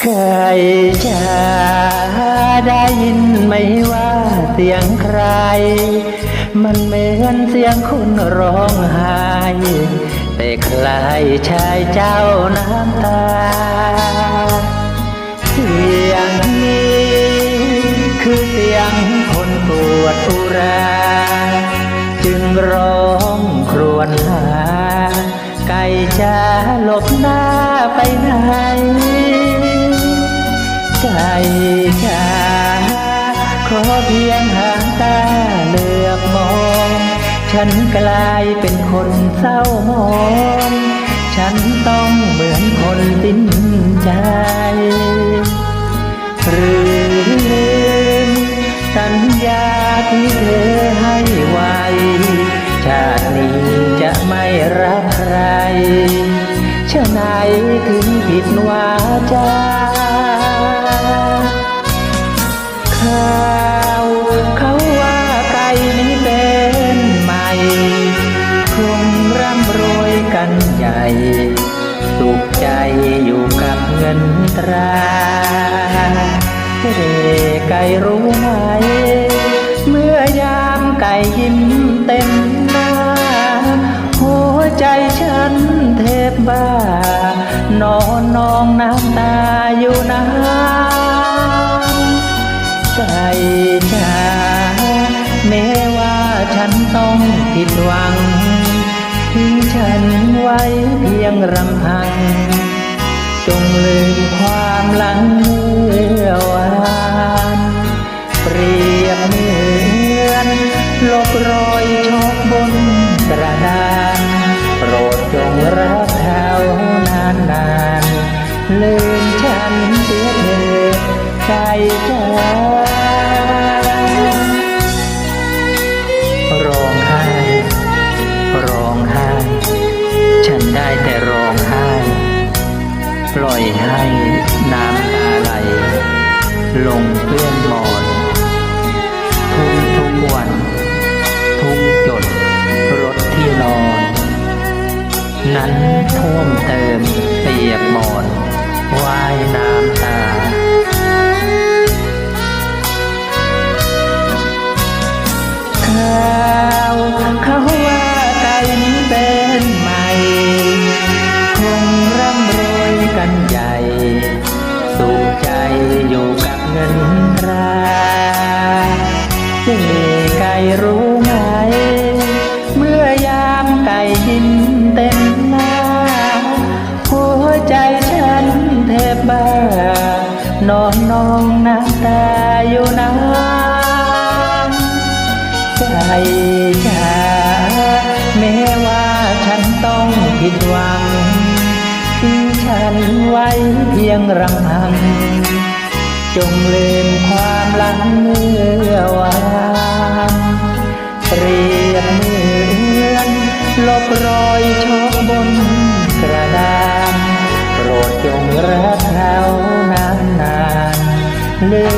ใครจะได้ยินไหมว่าเสียงใคร มันเหมือนเสียงคนร้องไห้แต่คลายชายเจ้าน้ำตา เสียงนี้คือเสียงคนปวดอุรา จึงร้องครวญหา ไก่จะหลบหน้า จ๋าขอเพียงหางตาเลือกมอง ฉันกลายเป็นคนเศร้าหมอง ฉันต้องเหมือนคนสิ้นใจหรือลืมสัญญาที่เธอให้ไว้ชาตินี้จะไม่รักใครชะไหนถึงผิดวาจาาวเขาว่าไก่นี้เป็นใหม่คงร่ำรวยกันใหญ่ สุขใจอยู่กับเงินตราเฮ้ไก่รู้ไหม เมื่อยามไก่ยิ้ม ผิดหวังทิ้งฉันไว้เพียงรำพัง จงลืมความหลังเมื่อวานเปรียบเหมือนลบรอยชอกบนกระดาษ ร้องไห้ ร้องไห้ ฉันได้แต่ร้องไห้ ปล่อยให้น้ำตาไหล ลงเปื้อนหมอนทุกทุกวัน ทุกจด รถที่นอน นั้นท่วมเติมเปียกหมอนว่ายน้ำตา จจ๋าแม้ว่าฉันต้องผิดหวังทิ้งฉันไว้เพียงรำพัง จงลืมความหลังเมื่อวานเปรียบเหมือนลบรอยชอกบนกระดานโปรดจงรักเรานานนานลืมฉัน